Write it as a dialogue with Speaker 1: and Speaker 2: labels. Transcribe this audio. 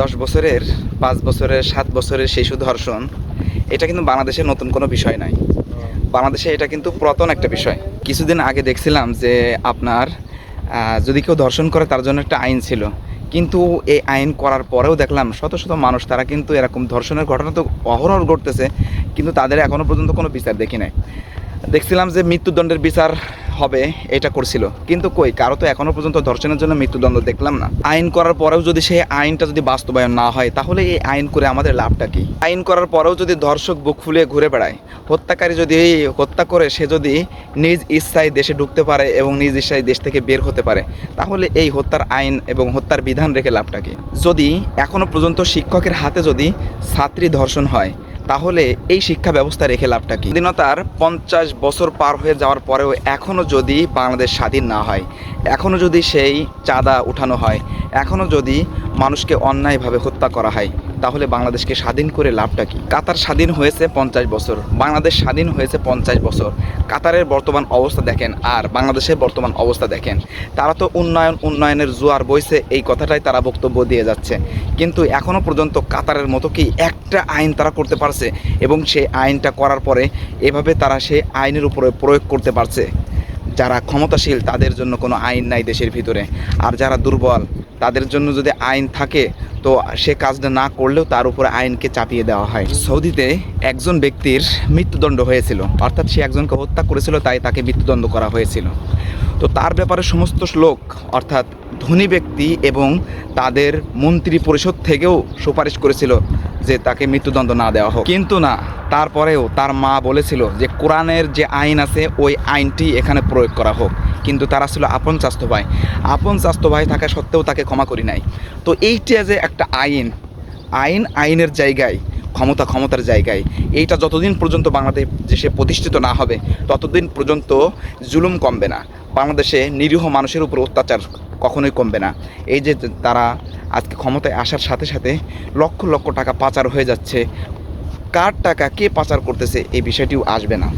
Speaker 1: দশ বছরের, পাঁচ বছরের, সাত বছরের শিশু ধর্ষণ, এটা কিন্তু বাংলাদেশে নতুন কোনো বিষয় নয়। বাংলাদেশে এটা কিন্তু পুরাতন একটা বিষয়। কিছুদিন আগে দেখছিলাম যে আপনার যদি কেউ ধর্ষণ করে তার জন্য একটা আইন ছিল। কিন্তু এই আইন করার পরেও দেখলাম শত শত মানুষ তারা কিন্তু এরকম ধর্ষণের ঘটনা তো অহরহ ঘটতেছে, কিন্তু তাদের এখনও পর্যন্ত কোনো বিচার দেখি নাই। দেখছিলাম যে মৃত্যুদণ্ডের বিচার হবে, এটা করছিল। কিন্তু কই, কারও তো এখনও পর্যন্ত ধর্ষণের জন্য মৃত্যুদণ্ড দেখলাম না। আইন করার পরেও যদি সেই আইনটা যদি বাস্তবায়ন না হয়, তাহলে এই আইন করে আমাদের লাভটা কি? আইন করার পরেও যদি ধর্ষক বুক ফুলিয়ে ঘুরে বেড়ায়, হত্যাকারী যদি হত্যা করে, সে যদি নিজ ইচ্ছায় দেশে ঢুকতে পারে এবং নিজ ইচ্ছায় দেশ থেকে বের হতে পারে, তাহলে এই হত্যার আইন এবং হত্যার বিধান রেখে লাভটা কি? যদি এখনও পর্যন্ত শিক্ষকের হাতে যদি ছাত্রী ধর্ষণ হয় তাহলে এই শিক্ষা ব্যবস্থা রেখে লাভটা কি? স্বাধীনতার পঞ্চাশ বছর পার হয়ে যাওয়ার পরেও এখনও যদি বাংলাদেশ স্বাধীন না হয় এখনও যদি সেই চাঁদা উঠানো হয় এখনও যদি মানুষকে অন্যায়ভাবে হত্যা করা হয় তাহলে বাংলাদেশকে স্বাধীন করে লাভটা কি? কাতার স্বাধীন হয়েছে পঞ্চাশ বছর, বাংলাদেশ স্বাধীন হয়েছে পঞ্চাশ বছর। কাতারের বর্তমান অবস্থা দেখেন আর বাংলাদেশের বর্তমান অবস্থা দেখেন। তারা তো উন্নয়ন, উন্নয়নের জোয়ার বইছে, এই কথাটাই তারা বক্তব্য দিয়ে যাচ্ছে। কিন্তু এখনও পর্যন্ত কাতারের মতো কি একটা আইন তারা করতে পারছে? এবং সেই আইনটা করার পরে এভাবে তারা সেই আইনের উপরে প্রয়োগ করতে পারছে। যারা ক্ষমতাশীল, তাদের জন্য কোনো আইন নাই দেশের ভিতরে। আর যারা দুর্বল তাদের জন্য যদি আইন থাকে, তো সে কাজটা না করলেও তার উপরে আইনকে চাপিয়ে দেওয়া হয়। সৌদিতে একজন ব্যক্তির মৃত্যুদণ্ড হয়েছিল। অর্থাৎ সে একজনকে হত্যা করেছিল, তাই তাকে মৃত্যুদণ্ড করা হয়েছিল। তো তার ব্যাপারে সমস্ত লোক, অর্থাৎ ধনী ব্যক্তি এবং তাদের মন্ত্রী পরিষদ থেকেও সুপারিশ করেছিল যে তাকে মৃত্যুদণ্ড না দেওয়া হোক। কিন্তু না, তারপরেও তার মা বলেছিল যে, কোরআনের যে আইন আছে, ওই আইনটি এখানে প্রয়োগ করা হোক। কিন্তু তারা ছিল আপন স্বাস্থ্য ভাই। আপন স্বাস্থ্য ভাই থাকা সত্ত্বেও তাকে ক্ষমা করি নাই। তো এইটা যে একটা আইন আইন আইনের জায়গায়, ক্ষমতা ক্ষমতার জায়গায়, এইটা যতদিন পর্যন্ত বাংলাদেশ দেশে প্রতিষ্ঠিত না হবে, ততদিন পর্যন্ত জুলুম কমবে না। বাংলাদেশে নিরীহ মানুষের উপর অত্যাচার কখনোই কমবে না। এই যে তারা আজকে ক্ষমতায় আসার সাথে সাথে লক্ষ লক্ষ টাকা পাচার হয়ে যাচ্ছে, কার টাকা কে পাচার করতেছে, এই বিষয়টিও আসবে না।